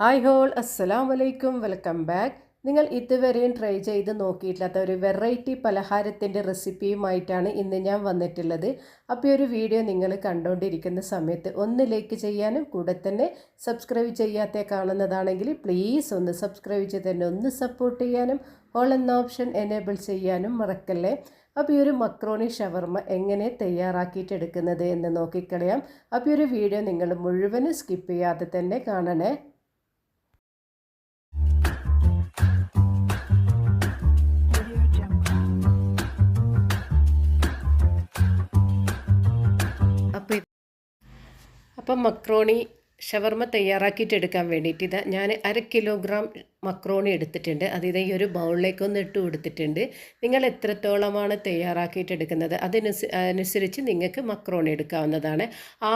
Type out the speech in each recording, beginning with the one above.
Hi whole അസ്സലാം വലൈക്കും welcome back. നിങ്ങൾ ഇതുവരെയും ട്രൈ ചെയ്ത് നോക്കിയിട്ടില്ലാത്ത ഒരു വെറൈറ്റി പലഹാരത്തിന്റെ റെസിപ്പിയുമായിട്ടാണ് ഇന്ന് ഞാൻ വന്നിട്ടുള്ളത്. അപ്പോൾ ഒരു വീഡിയോ നിങ്ങൾ കണ്ടുകൊണ്ടിരിക്കുന്ന സമയത്ത് ഒന്ന് ലൈക്ക് ചെയ്യാനും കൂടെ തന്നെ സബ്സ്ക്രൈബ് ചെയ്യാത്ത കാണുന്നതാണെങ്കിൽ പ്ലീസ് ഒന്ന് സബ്സ്ക്രൈബ് ചെയ്ത് തന്നെ ഒന്ന് സപ്പോർട്ട് ചെയ്യാനും ഓൾ എന്ന ഓപ്ഷൻ എനേബിൾ ചെയ്യാനും മറക്കല്ലേ? അപ്പോൾ ഈ ഒരു മക്രോണി ഷവർമ എങ്ങനെ തയ്യാറാക്കിയിട്ടെടുക്കുന്നത് എന്ന് നോക്കിക്കളയാം. അപ്പോൾ ഈ ഒരു വീഡിയോ നിങ്ങൾ മുഴുവനും സ്കിപ്പ് ചെയ്യാതെ തന്നെ കാണണേ. അപ്പം മക്രോണി ഷവർമ്മ തയ്യാറാക്കിയിട്ടെടുക്കാൻ വേണ്ടിയിട്ട് ഇതാ ഞാൻ അര കിലോഗ്രാം മക്രോണി എടുത്തിട്ടുണ്ട്. അത് ഇതാ ഈ ഒരു ബൗളിലേക്ക് ഒന്ന് ഇട്ട് കൊടുത്തിട്ടുണ്ട്. നിങ്ങൾ എത്രത്തോളമാണ് തയ്യാറാക്കിയിട്ട് എടുക്കുന്നത് അതിനനുസ അനുസരിച്ച് നിങ്ങൾക്ക് മക്രോണി എടുക്കാവുന്നതാണ്.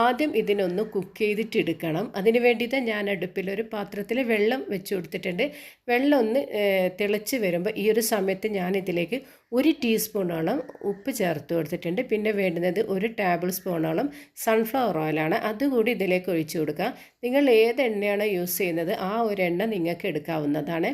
ആദ്യം ഇതിനൊന്ന് കുക്ക് ചെയ്തിട്ട് എടുക്കണം അതിന് വേണ്ടിയിട്ട് ഞാൻ അടുപ്പിൽ ഒരു പാത്രത്തിൽ വെള്ളം വെച്ച് കൊടുത്തിട്ടുണ്ട്. വെള്ളം ഒന്ന് തിളച്ച് വരുമ്പോൾ ഈ ഒരു സമയത്ത് ഞാൻ ഇതിലേക്ക് ഒരു ടീസ്പൂണോളം ഉപ്പ് ചേർത്ത് കൊടുത്തിട്ടുണ്ട്. പിന്നെ വേണ്ടുന്നത് ഒരു ടേബിൾ സ്പൂണോളം സൺഫ്ലവർ ഓയിലാണ്. അതുകൂടി ഇതിലേക്ക് ഒഴിച്ചു കൊടുക്കുക നിങ്ങൾ ഏത് എണ്ണയാണോ യൂസ് ചെയ്യുന്നത് ആ ഒരു എണ്ണ നിങ്ങൾക്ക് എടുക്കാവുന്നതാണ്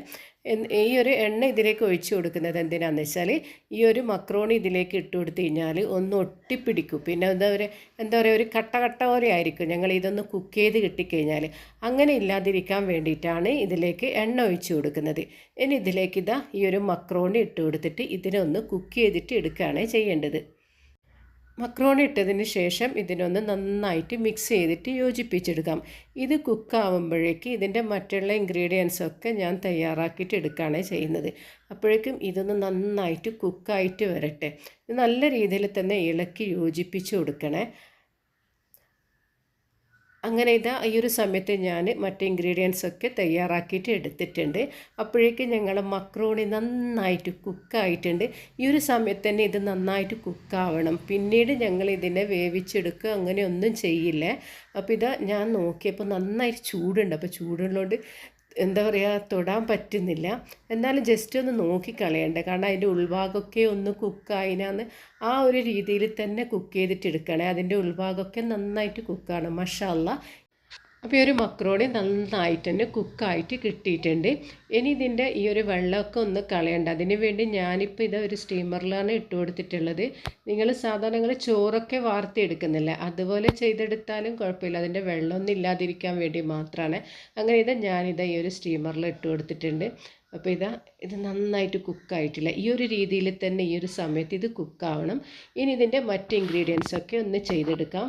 ഈ ഒരു എണ്ണ ഇതിലേക്ക് ഒഴിച്ച് കൊടുക്കുന്നത് എന്തിനാണെന്ന് വെച്ചാൽ ഈ ഒരു മക്രോണി ഇതിലേക്ക് ഇട്ട് കൊടുത്തു കഴിഞ്ഞാൽ ഒന്ന് ഒട്ടിപ്പിടിക്കും. പിന്നെ എന്താ പറയുക എന്താ പറയുക ഒരു കട്ട കട്ട പോലെ ആയിരിക്കും. ഞങ്ങൾ ഇതൊന്ന് കുക്ക് ചെയ്ത് കിട്ടിക്കഴിഞ്ഞാൽ അങ്ങനെ ഇല്ലാതിരിക്കാൻ വേണ്ടിയിട്ടാണ് ഇതിലേക്ക് എണ്ണ ഒഴിച്ച് കൊടുക്കുന്നത്. ഇനി ഇതിലേക്ക് ഇതാ ഈ ഒരു മക്രോണി ഇട്ട് കൊടുത്തിട്ട് ഇതിനൊന്ന് കുക്ക് ചെയ്തിട്ട് എടുക്കുകയാണ് ചെയ്യേണ്ടത്. മക്രോണി ഇട്ടതിന് ശേഷം ഇതിനൊന്ന് നന്നായിട്ട് മിക്സ് ചെയ്തിട്ട് യോജിപ്പിച്ചെടുക്കാം. ഇത് കുക്കാവുമ്പോഴേക്ക് ഇതിന്റെ മറ്റുള്ള ഇൻഗ്രീഡിയൻസൊക്കെ ഞാൻ തയ്യാറാക്കിയിട്ട് എടുക്കുകയാണ് ചെയ്യുന്നത്. അപ്പോഴേക്കും ഇതൊന്ന് നന്നായിട്ട് കുക്കായിട്ട് വരട്ടെ. നല്ല രീതിയിൽ തന്നെ ഇളക്കി യോജിപ്പിച്ച് കൊടുക്കണേ. അങ്ങനെ ഇതാ ഈ ഒരു സമയത്ത് ഞാൻ മറ്റ് ഇൻഗ്രീഡിയൻസ് ഒക്കെ തയ്യാറാക്കിയിട്ട് എടുത്തിട്ടുണ്ട്. അപ്പോഴേക്കും ഞങ്ങൾ മക്രോണി നന്നായിട്ട് കുക്കായിട്ടുണ്ട് ഈ ഒരു സമയത്ത് തന്നെ ഇത് നന്നായിട്ട് കുക്കാവണം പിന്നീട് ഞങ്ങൾ ഇതിനെ വേവിച്ചെടുക്കുക അങ്ങനെയൊന്നും ചെയ്യില്ല. അപ്പോൾ ഇതാ ഞാൻ നോക്കിയപ്പോൾ നന്നായിട്ട് ചൂടുണ്ട്. അപ്പോൾ ചൂടുള്ളതുകൊണ്ട് എന്താ പറയുക തൊടാൻ പറ്റുന്നില്ല. എന്നാലും ജസ്റ്റ് ഒന്ന് നോക്കിക്കളയണ്ടേ. കാരണം അതിന്റെ ഉൾഭാഗമൊക്കെ ഒന്ന് കുക്കായിനാന്ന് ആ ഒരു രീതിയിൽ തന്നെ കുക്ക് ചെയ്തിട്ട് എടുക്കണേ. അതിന്റെ ഉൾഭാഗമൊക്കെ നന്നായിട്ട് കുക്കാണ് മഷാല്ല അപ്പോൾ ഈ ഒരു മക്രോണി നന്നായിട്ട് തന്നെ കുക്കായിട്ട് കിട്ടിയിട്ടുണ്ട്. ഇനി ഇതിന്റെ ഈ ഒരു വെള്ളമൊക്കെ ഒന്ന് കളയണ്ട. അതിന് വേണ്ടി ഞാനിപ്പോൾ ഇത് ഒരു സ്റ്റീമറിലാണ് ഇട്ട് കൊടുത്തിട്ടുള്ളത്. നിങ്ങൾ സാധാരണ നിങ്ങൾ ചോറൊക്കെ വാർത്തിയെടുക്കുന്നില്ല? അതുപോലെ ചെയ്തെടുത്താലും കുഴപ്പമില്ല. അതിന്റെ വെള്ളമൊന്നും ഇല്ലാതിരിക്കാൻ വേണ്ടി മാത്രമാണ് അങ്ങനെ ഇത് ഞാനിത് ഈ ഒരു സ്റ്റീമറിൽ ഇട്ട് കൊടുത്തിട്ടുണ്ട്. അപ്പോൾ ഇതാ ഇത് നന്നായിട്ട് കുക്കായിട്ടില്ല ഈ ഒരു രീതിയിൽ തന്നെ ഈ ഒരു സമയത്ത് ഇത് കുക്കാവണം ഇനി ഇതിന്റെ മറ്റ് ഇൻഗ്രീഡിയൻസൊക്കെ ഒന്ന് ചെയ്തെടുക്കാം.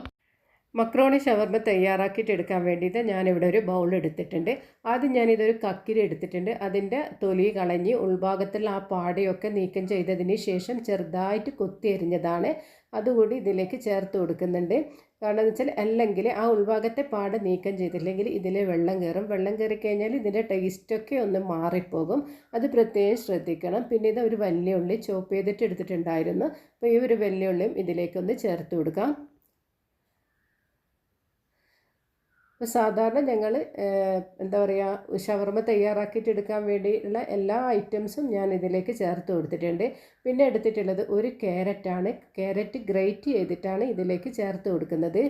മക്രോണി ഷവർമ തയ്യാറാക്കിയിട്ട് എടുക്കാൻ വേണ്ടിയിട്ട് ഞാനിവിടെ ഒരു ബൗൾ എടുത്തിട്ടുണ്ട്. ആദ്യം ഞാനിതൊരു കക്കിരി എടുത്തിട്ടുണ്ട്. അതിന്റെ തൊലി കളഞ്ഞ് ഉൾഭാഗത്തുള്ള ആ പാടയൊക്കെ നീക്കം ചെയ്തതിന് ശേഷം ചെറുതായിട്ട് കൊത്തി എരിഞ്ഞതാണ്. അതുകൂടി ഇതിലേക്ക് ചേർത്ത് കൊടുക്കുന്നുണ്ട്. കാരണം എന്ന് വെച്ചാൽ അല്ലെങ്കിൽ ആ ഉൾഭാഗത്തെ പാട് നീക്കം ചെയ്തില്ലെങ്കിൽ ഇതിൽ വെള്ളം കയറും. വെള്ളം കയറി കഴിഞ്ഞാൽ ഇതിന്റെ ടേസ്റ്റൊക്കെ ഒന്ന് മാറിപ്പോകും. അത് പ്രത്യേകം ശ്രദ്ധിക്കണം. പിന്നെ ഇത് ഒരു വലിയ ഉള്ളി ചോപ്പ് ചെയ്തിട്ട് എടുത്തിട്ടുണ്ടായിരുന്നു. അപ്പോൾ ഈ ഒരു വലിയ ഉള്ളിയും ഇതിലേക്കൊന്ന് ചേർത്ത് കൊടുക്കാം. അപ്പോൾ സാധാരണ ഞങ്ങൾ എന്താ പറയുക ഷവർമ തയ്യാറാക്കിയിട്ട് എടുക്കാൻ വേണ്ടിയുള്ള എല്ലാ ഐറ്റംസും ഞാൻ ഇതിലേക്ക് ചേർത്ത് കൊടുത്തിട്ടുണ്ട്. പിന്നെ എടുത്തിട്ടുള്ളത് ഒരു ക്യാരറ്റാണ്. ക്യാരറ്റ് ഗ്രേറ്റ് ചെയ്തിട്ടാണ് ഇതിലേക്ക് ചേർത്ത് കൊടുക്കുന്നത്.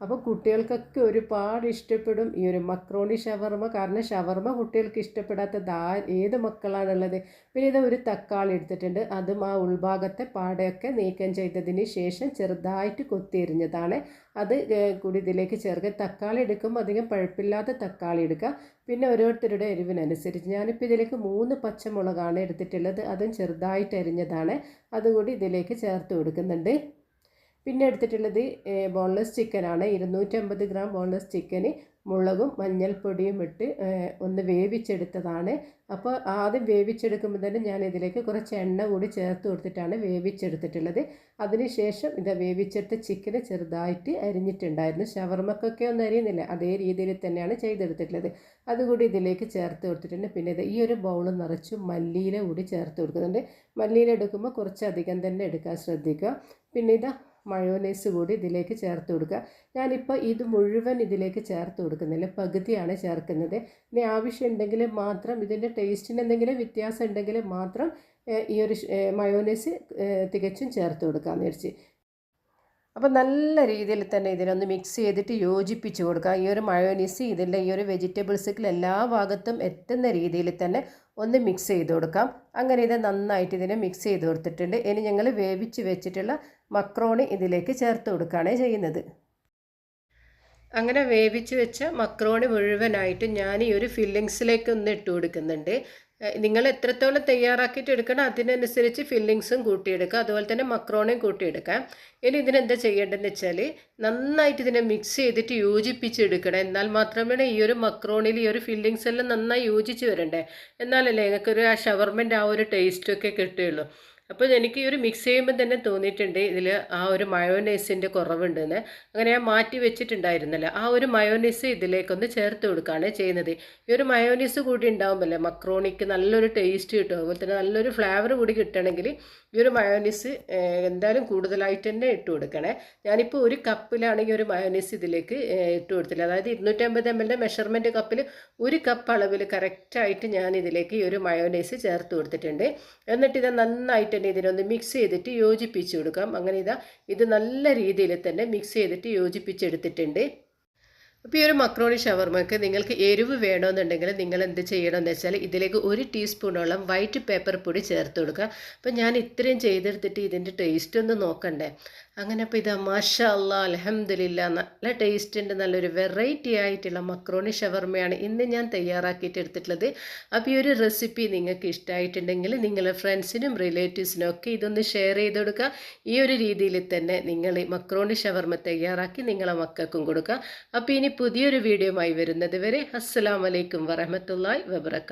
അപ്പോൾ കുട്ടികൾക്കൊക്കെ ഒരുപാട് ഇഷ്ടപ്പെടും. ഈ ഒരു മക്രോണി ഷവർമ്മ കാരണം ഷവർമ്മ കുട്ടികൾക്ക് ഇഷ്ടപ്പെടാത്ത ദാ ഏത് മക്കളാണുള്ളത്? പിന്നെ ഇത് ഒരു തക്കാളി എടുത്തിട്ടുണ്ട്. അതും ആ ഉൾഭാഗത്തെ പാടയൊക്കെ നീക്കം ചെയ്തതിന് ശേഷം ചെറുതായിട്ട് കൊത്തിയെരിഞ്ഞതാണ് അത് കൂടി ഇതിലേക്ക് ചേർക്കുക. തക്കാളി എടുക്കുമ്പോൾ അധികം പഴുപ്പില്ലാത്ത തക്കാളി എടുക്കുക. പിന്നെ ഓരോരുത്തരുടെ എരിവിനനുസരിച്ച്. ഞാനിപ്പോൾ ഇതിലേക്ക് മൂന്ന് പച്ചമുളകാണ് എടുത്തിട്ടുള്ളത്. അതും ചെറുതായിട്ട് അരിഞ്ഞതാണ് അതുകൂടി ഇതിലേക്ക് ചേർത്ത് കൊടുക്കുന്നുണ്ട്. പിന്നെ എടുത്തിട്ടുള്ളത് ബോൺലെസ് ചിക്കനാണ് ഇരുന്നൂറ്റമ്പത് ഗ്രാം ബോൺലെസ് ചിക്കന് മുളകും മഞ്ഞൾപ്പൊടിയും ഇട്ട് ഒന്ന് വേവിച്ചെടുത്തതാണ്. അപ്പോൾ ആദ്യം വേവിച്ചെടുക്കുമ്പോൾ തന്നെ ഞാൻ ഇതിലേക്ക് കുറച്ച് എണ്ണ കൂടി ചേർത്ത് കൊടുത്തിട്ടാണ് വേവിച്ചെടുത്തിട്ടുള്ളത്. അതിനുശേഷം ഇത് വേവിച്ചെടുത്ത ചിക്കന് ചെറുതായിട്ട് അരിഞ്ഞിട്ടുണ്ടായിരുന്നു. ഷവർമക്കൊക്കെ ഒന്നും അരിയുന്നില്ല. അതേ രീതിയിൽ തന്നെയാണ് ചെയ്തെടുത്തിട്ടുള്ളത്. അതുകൂടി ഇതിലേക്ക് ചേർത്ത് കൊടുത്തിട്ടുണ്ട്. പിന്നെ ഇത് ഈ ഒരു ബൗൾ നിറച്ച് മല്ലിയില കൂടി ചേർത്ത് കൊടുക്കുന്നുണ്ട്. മല്ലിയില എടുക്കുമ്പോൾ കുറച്ചധികം തന്നെ എടുക്കാൻ ശ്രദ്ധിക്കുക. പിന്നെ ഇതാ മയോനൈസ് കൂടി ഇതിലേക്ക് ചേർത്ത് കൊടുക്കുക. ഞാനിപ്പോൾ ഇത് മുഴുവൻ ഇതിലേക്ക് ചേർത്ത് കൊടുക്കുന്നില്ല. പകുതിയാണ് ചേർക്കുന്നത്. ഇനി ആവശ്യമുണ്ടെങ്കിൽ മാത്രം ഇതിന്റെ ടേസ്റ്റിന് എന്തെങ്കിലും വ്യത്യാസം ഉണ്ടെങ്കിൽ മാത്രം ഈ ഒരു മയോനൈസ് തികച്ചും ചേർത്ത് കൊടുക്കാമെന്ന് വിചാരിച്ച്. അപ്പോൾ നല്ല രീതിയിൽ തന്നെ ഇതിനൊന്ന് മിക്സ് ചെയ്തിട്ട് യോജിപ്പിച്ച് കൊടുക്കുക. ഈ ഒരു മയോനീസ് ഇതിന്റെ ഈ ഒരു വെജിറ്റബിൾസിൽ എല്ലാ ഭാഗത്തും എത്തുന്ന രീതിയിൽ തന്നെ ഒന്ന് മിക്സ് ചെയ്ത് കൊടുക്കാം. അങ്ങനെ ഇത് നന്നായിട്ട് ഇതിനെ മിക്സ് ചെയ്ത് കൊടുത്തിട്ടുണ്ട്. ഇനി ഞങ്ങൾ വേവിച്ച് വെച്ചിട്ടുള്ള മക്രോണി ഇതിലേക്ക് ചേർത്ത് കൊടുക്കുകയാണ് ചെയ്യുന്നത്. അങ്ങനെ വേവിച്ച് വെച്ച മക്രോണി മുഴുവനായിട്ട് ഞാൻ ഈ ഒരു ഫില്ലിങ്സിലേക്ക് ഒന്ന് ഇട്ട് കൊടുക്കുന്നുണ്ട്. നിങ്ങൾ എത്രത്തോളം തയ്യാറാക്കിയിട്ട് എടുക്കണം അതിനനുസരിച്ച് ഫില്ലിങ്സും കൂട്ടിയെടുക്കുക അതുപോലെ തന്നെ മക്രോണയും കൂട്ടിയെടുക്കാം ഇനി ഇതിനെന്താ ചെയ്യേണ്ടതെന്ന് വെച്ചാൽ നന്നായിട്ട് ഇതിനെ മിക്സ് ചെയ്തിട്ട് യോജിപ്പിച്ചെടുക്കണം എന്നാൽ മാത്രമേ ഈ ഒരു മക്രോണിൽ ഈ ഒരു ഫില്ലിങ്സ് എല്ലാം നന്നായി യോജിച്ച് വരണ്ടേ? എന്നാലല്ലേ നിങ്ങൾക്കൊരു ആ ഷവർമെന്റെ ആ ഒരു ടേസ്റ്റൊക്കെ കിട്ടുകയുള്ളൂ. അപ്പോൾ എനിക്ക് ഈ ഒരു മിക്സ് ചെയ്യുമ്പോൾ തന്നെ തോന്നിയിട്ടുണ്ട് ഇതിൽ ആ ഒരു മയോനൈസിന്റെ കുറവുണ്ടെന്ന്. അങ്ങനെ ഞാൻ മാറ്റി വെച്ചിട്ടുണ്ടായിരുന്നല്ലോ. ആ ഒരു മയോനൈസ് ഇതിലേക്കൊന്ന് ചേർത്ത് കൊടുക്കുകയാണ് ചെയ്യുന്നത്. ഈ ഒരു മയോനൈസ് കൂടി ഉണ്ടാകുമല്ലേ മക്രോണിക്ക് നല്ലൊരു ടേസ്റ്റ് കിട്ടും. അതുപോലെ തന്നെ നല്ലൊരു ഫ്ലേവർ കൂടി കിട്ടണമെങ്കിൽ ഈ ഒരു മയോനൈസ് എന്തായാലും കൂടുതലായിട്ട് തന്നെ ഇട്ട് കൊടുക്കണേ. ഞാനിപ്പോൾ ഒരു കപ്പിലാണ് ഈ ഒരു മയോനൈസ് ഇതിലേക്ക് ഇട്ട് കൊടുത്തില്ല അതായത് ഇരുന്നൂറ്റമ്പത് എം എല്ലിന്റെ മെഷർമെന്റ് കപ്പിൽ ഒരു കപ്പ് അളവിൽ കറക്റ്റായിട്ട് ഞാൻ ഇതിലേക്ക് ഈ ഒരു മയോനൈസ് ചേർത്ത് കൊടുത്തിട്ടുണ്ട്. എന്നിട്ട് ഇത് നന്നായിട്ട് തന്നെ ഇതിനൊന്ന് മിക്സ് ചെയ്തിട്ട് യോജിപ്പിച്ച് കൊടുക്കാം. അങ്ങനെ ഇതാ ഇത് നല്ല രീതിയിൽ തന്നെ മിക്സ് ചെയ്തിട്ട് യോജിപ്പിച്ചെടുത്തിട്ടുണ്ട്. അപ്പോൾ ഈ ഒരു മക്രോണി ഷവർമക്ക് നിങ്ങൾക്ക് എരിവ് വേണമെന്നുണ്ടെങ്കിൽ നിങ്ങൾ എന്ത് ചെയ്യണമെന്ന് വെച്ചാൽ ഇതിലേക്ക് ഒരു ടീസ്പൂണോളം വൈറ്റ് പേപ്പർ പൊടി ചേർത്ത് കൊടുക്കുക. അപ്പോൾ ഞാൻ ഇത്രയും ചെയ്തെടുത്തിട്ട് ഇതിന്റെ ടേസ്റ്റ് ഒന്ന് നോക്കണ്ടേ? അങ്ങനെ അപ്പോൾ ഇത് മാഷാ അല്ല അലഹമ്മദില്ല നല്ല ടേസ്റ്റ് ഉണ്ട് നല്ലൊരു വെറൈറ്റി ആയിട്ടുള്ള മക്രോണി ഷവർമയാണ് ഇന്ന് ഞാൻ തയ്യാറാക്കിയിട്ട് എടുത്തിട്ടുള്ളത്. അപ്പോൾ ഈ ഒരു റെസിപ്പി നിങ്ങൾക്ക് ഇഷ്ടമായിട്ടുണ്ടെങ്കിൽ നിങ്ങളുടെ ഫ്രണ്ട്സിനും റിലേറ്റീവ്സിനും ഒക്കെ ഇതൊന്ന് ഷെയർ ചെയ്ത് കൊടുക്കുക. ഈ ഒരു രീതിയിൽ തന്നെ നിങ്ങൾ മക്രോണി ഷവർമ തയ്യാറാക്കി നിങ്ങളെ മക്കൾക്കും കൊടുക്കുക. അപ്പോൾ ഇനി പുതിയൊരു വീഡിയോ ആയി വരുന്നത് വരെ അസ്സാം വലൈക്കും വറഹമത്തല്ലാ വബർക്കാത്തു